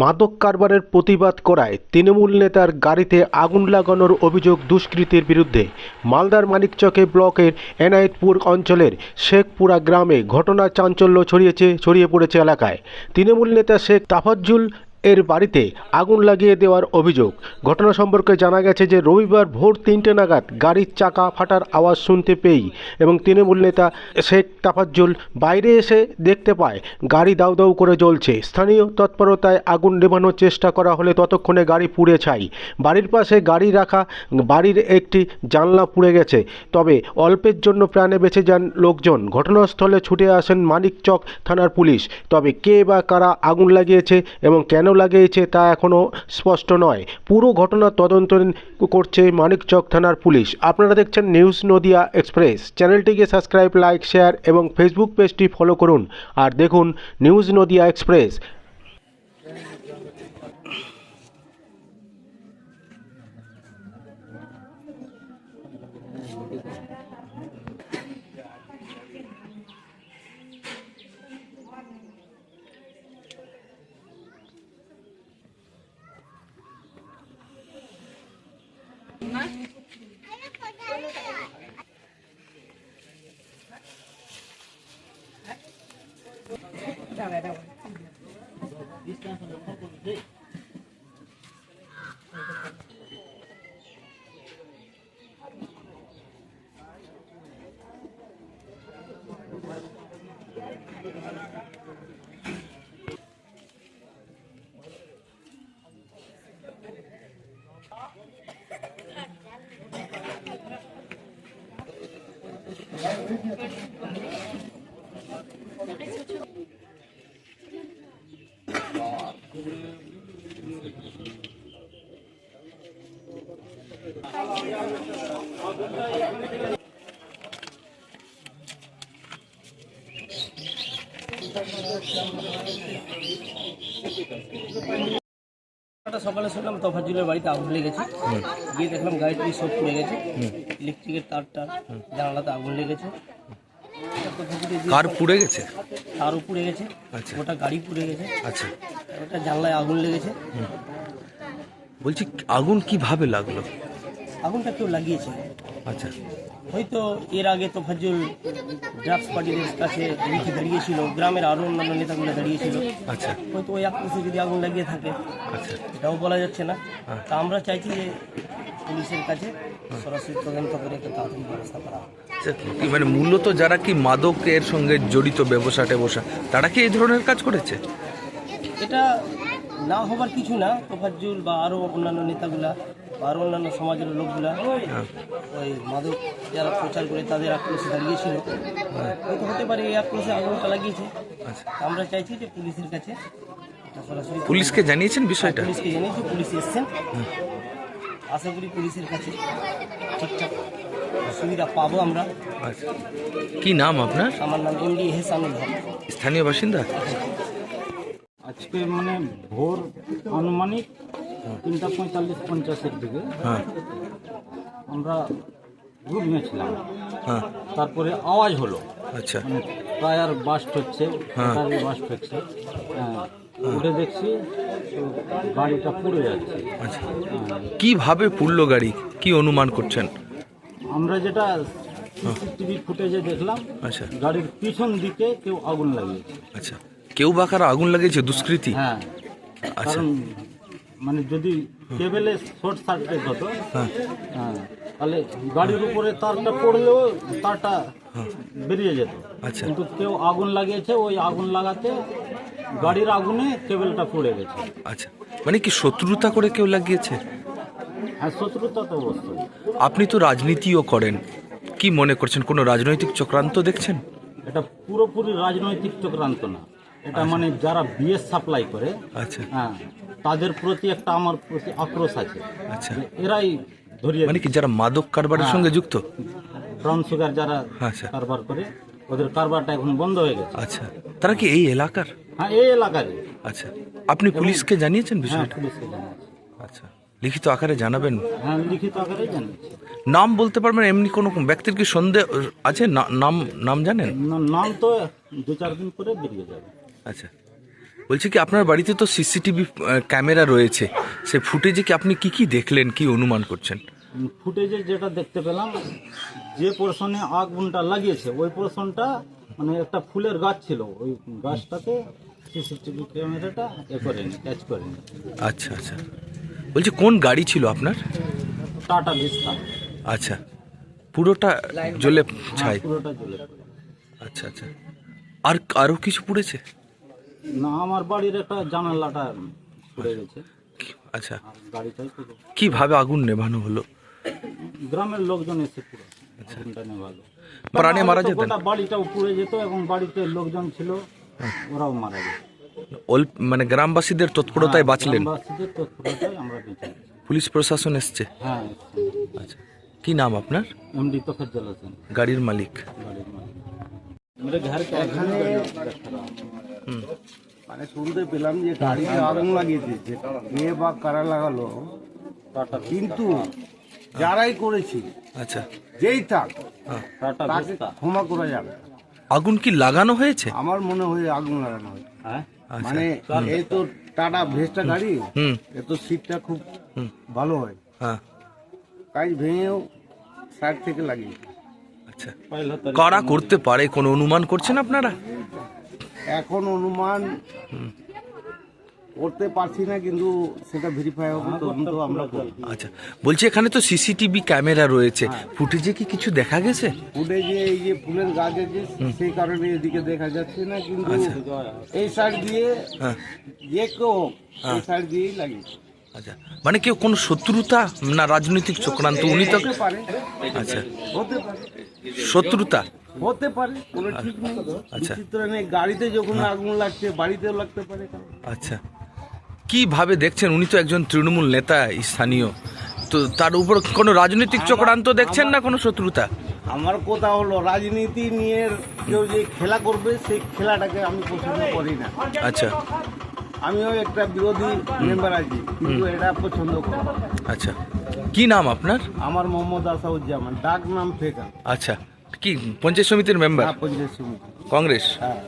মাদক কারবারের প্রতিবাদ করায় তৃণমূল নেতার গাড়িতে আগুন লাগানোর অভিযোগ দুষ্কৃতির বিরুদ্ধে। মালদার মানিকচকে ব্লকের এনায়েতপুর অঞ্চলের শেখপুরা গ্রামে ঘটনা চাঞ্চল্য ছড়িয়েছে, ছড়িয়ে পড়েছে এলাকায়। তৃণমূল নেতা শেখ তাফাজ্জুল এর বাড়িতে আগুন লাগিয়ে দেওয়ার অভিযোগ। ঘটনা সম্পর্কে জানা গেছে যে রবিবার ভোর তিনটে নাগাদ গাড়ির চাকা ফাটার আওয়াজ শুনতে পেয়েই এবং তৃণমূল নেতা শেখ তাফাজ্জুল বাইরে এসে দেখতে পায়, গাড়ি দাউ দাউ করে জ্বলছে। স্থানীয় তৎপরতায় আগুন নেভানোর চেষ্টা করা হলে ততক্ষণে গাড়ি পুড়ে ছাই। বাড়ির পাশে গাড়ি রাখা, বাড়ির একটি জানলা পুড়ে গেছে। তবে অল্পের জন্য প্রাণে বেঁচে যান লোকজন। ঘটনাস্থলে ছুটে আসেন মানিকচক থানার পুলিশ। তবে কে বা কারা আগুন লাগিয়েছে এবং কেন লাগিয়েছে তা এখনও স্পষ্ট নয়। পুরো ঘটনার তদন্ত করছে মানিকচক থানার পুলিশ। আপনারা দেখছেন নিউজ নদিয়া এক্সপ্রেস। চ্যানেলটিকে সাবস্ক্রাইব, লাইক, শেয়ার এবং ফেসবুক পেজটি ফলো করুন। আর দেখুন নিউজ নদিয়া এক্সপ্রেস। 你 একটা সকালে শুনলাম তফাজুলের বাড়িতে আগুন লেগেছে গিয়ে দেখলাম গাড়িটি সব পুড়ে গেছে। ইলেকট্রিকের তারটা জানালাতে আগুন লেগেছে কার পুড়ে গেছে? তারও পুড়ে গেছে। আচ্ছা। গোটা গাড়ি পুড়ে গেছে। আচ্ছা। ওটা জানলায় আগুন লেগেছে। বলছি আগুন কীভাবে লাগল? আগুনটা কেউ লাগিয়েছে। আচ্ছা। হয়তো এর আগে তো তোফাজ্জুল ড্রাগস পার্টিদের কাছে লিখে দাঁড়িয়েছিল গ্রামের আরও অন্যান্য নেতাগুলো দাঁড়িয়েছিল। আচ্ছা। হয়তো ওই আক্রোশে যদি আগুন লাগিয়ে থাকে আচ্ছা। এটাও বলা যাচ্ছে না। হ্যাঁ। তা আমরা চাইছি যে পুলিশের কাছে সরাসরি তদন্ত করে একটা তাড়াতাড়ি ব্যবস্থা করা। আচ্ছা মানে মূলত যারা কি মাদকের সঙ্গে জড়িত ব্যবসা টেবসা তারা কি এই ধরনের কাজ করেছে? এটা না হবার কিছু না তোফাজ্জুল বা আরও অন্যান্য নেতাগুলা বা আরও অন্যান্য সমাজের লোকগুলা ওই মাদক যারা প্রচার করে তাদের আক্রোশে দাঁড়িয়েছিল। হয়তো হতে পারে এই আক্রোশে আগুনটা লাগিয়েছে। আচ্ছা। আমরা চাইছি যে পুলিশের কাছে পুলিশকে জানিয়েছেন বিষয়টা? পুলিশকে জানিয়েছি পুলিশ এসছেন। আশা করি পুলিশের কাছে ঠিকঠাক সুবিধা পাবো আমরা। আচ্ছা। কি নাম আপনার? আমার নাম এমডি এহসানুল হক স্থানীয় বাসিন্দা? আজকে মানে ভোর আনুমানিক তিনটা পঁয়তাল্লিশ পঞ্চাশের দিকে। হ্যাঁ। আমরা রুমে ছিলাম হ্যাঁ। তারপরে আওয়াজ হলো। আচ্ছা। মানে টায়ার বাস্ট হচ্ছে। হ্যাঁ। টায়ার বাস্ট হচ্ছে। হ্যাঁ। উঠে দেখছি গাড়িটা পুড়ে যাচ্ছে। আচ্ছা। হ্যাঁ। কীভাবে পুড়লো গাড়ি? কি অনুমান করছেন? আমরা যেটা সিসিটিভি ফুটেজে দেখলাম আচ্ছা। গাড়ির পিছন দিকে কেউ আগুন লাগিয়েছে। আচ্ছা। কেউ বা কারা আগুন লাগিয়েছে দুষ্কৃতি? হ্যাঁ। আচ্ছা। মানে যদি কেবেলে শর্ট সার্কিট হতো হ্যাঁ। হ্যাঁ তাহলে গাড়ির উপরে তারটা পড়লেও তারটা বেরিয়ে যেত। আচ্ছা। কিন্তু কেউ আগুন লাগিয়েছে ওই আগুন লাগাতে গাড়ির আগুনে কেবেলটা পড়ে গেছে। আচ্ছা। মানে কি শত্রুতা করে কেউ লাগিয়েছে? হ্যাঁ শত্রুতা তো অবশ্যই। আপনি তো রাজনীতিও করেন। কি মনে করছেন? কোনো রাজনৈতিক চক্রান্ত দেখছেন? এটা পুরোপুরি রাজনৈতিক চক্রান্ত না। এটা মানে যারা বিএস সাপ্লাই করে আচ্ছা। হ্যাঁ তাদের প্রতি একটা আমার প্রতি আক্রোশ আছে। আচ্ছা। এরাই ধরিয়ে মানে কি যারা মাদক কারবারের সঙ্গে যুক্ত? ব্রাউন সুগার যারা আচ্ছা। কারবার করে ওদের কারবারটা এখন বন্ধ হয়ে গেছে। আচ্ছা। তারা কি এই এলাকার? হ্যাঁ এই এলাকারই। আচ্ছা। আপনি পুলিশকে জানিয়েছেন হ্যাঁ বিষয়টা পুলিশকে জানিয়েছি। আচ্ছা। লিখিত আকারে জানাবেন? হ্যাঁ লিখিত আকারে জানিয়েছি। নাম বলতে পারবেন এমনি কোনো ব্যক্তির কি সন্দেহ আছে? নাম নাম জানেন? নাম তো দু চার দিন পরে বেরিয়ে যাবে। আচ্ছা। বলছি কি আপনার বাড়িতে তো সিসিটিভি ক্যামেরা রয়েছে। সে ফুটেজে কি আপনি কি কি দেখলেন কি অনুমান করছেন? ফুটেজে যেটা দেখতে পেলাম যে পোর্শনে আগুনটা লাগিয়েছে ওই পোর্শনটা মানে একটা ফুলের গাছ ছিল। ওই গাছটাতে সিসিটিভি ক্যামেরাটা এ করেনি ক্যাচ করেনি। আচ্ছা আচ্ছা। বলছি কোন গাড়ি ছিল আপনার? টাটা ভিস্তা। আচ্ছা। পুরোটা জ্বলে ছাই। পুরোটা জ্বলে আচ্ছা আচ্ছা। আর আরও কিছু পুড়েছে? না আমার বাড়ির একটা জানালাটা পড়ে গেছে আচ্ছা আর গাড়িটাই পুরো কিভাবে আগুন নেভানো হলো গ্রামের লোকজন এসে পুরো আগুনটা নেভালো প্রাণে মারা হয়তো যেতেন গোটা বাড়িটাও পুড়ে যেত এবং বাড়িতে লোকজন ছিল ওরাও মারা যেত অল্প মানে গ্রামবাসীদের তৎপরতায় বাঁচলেন গ্রামবাসীদের তৎপরতায় আমরা বেঁচে গেছি। পুলিশ প্রশাসন এসছে হ্যাঁ আচ্ছা কি নাম আপনার এমডি তোফাজ্জল হোসেন গাড়ির মালিক গাড়ির মালিক मेरे घर के এখানে মানে শুনতে পেলাম যে গাড়িতে আগুন লাগিয়ে দিয়েছে মেয়ে বা কারা লাগালো কিন্তু যারাই করেছি আচ্ছা। যেই থাক হ্যাঁ। তাকে ক্ষমা করা যাবে। আগুন কি লাগানো হয়েছে? আমার মনে হয় আগুন লাগানো হয়েছে। আচ্ছা। মানে এই তো টাটা ভেস্টা গাড়ি এ তো সিটটা খুব ভালো হয়। হ্যাঁ। কাজ ভেঙেও সাইড থেকে লাগিয়ে আচ্ছা। কারা করতে পারে কোনো অনুমান করছেন আপনারা? এখন অনুমান করতে পারছি না কিন্তু সেটা ভেরিফাই হবে তদন্ত আমরা করব। আচ্ছা বলছি এখানে তো সিসিটিভি ক্যামেরা রয়েছে। ফুটেজে কি কিছু দেখা গেছে? ফুটেজে এই যে ফুলের গাছ আছে সেই কারণে এদিকে দেখা যাচ্ছে না কিন্তু আচ্ছা। এই সাইড দিয়ে হ্যাঁ। যে কেউ হোক, এই সাইড দিয়েই লাগিয়েছে আচ্ছা মানে কেউ কোনো শত্রুতা না রাজনৈতিক চক্রান্ত উনি তো আচ্ছা। শত্রুতা? হতে পারে। কোনো ঠিক নেই। আচ্ছা। বিচিত্র নেই। গাড়িতে যখন আগুন লাগছে বাড়িতেও লাগতে পারে। আচ্ছা। কীভাবে দেখছেন? উনি তো একজন তৃণমূল নেতা স্থানীয়। তো তার উপর কোনো রাজনৈতিক চক্রান্ত দেখছেন না কোনো শত্রুতা? আমার কথা হলো রাজনীতি নিয়ে কেউ যে খেলা করবে সেই খেলাটাকে আমি পছন্দ করি না। আচ্ছা। আমিও একটা বিরোধী মেম্বার আছি কিন্তু এটা পছন্দ করি আচ্ছা। কি নাম আপনার? আমার মোহাম্মদ আসাউজ্জামান। ডাক নাম ফেকা। আচ্ছা। কি পঞ্চায়েত সমিতির মেম্বার পঞ্চায়েত সমিতি। কংগ্রেস? হ্যাঁ।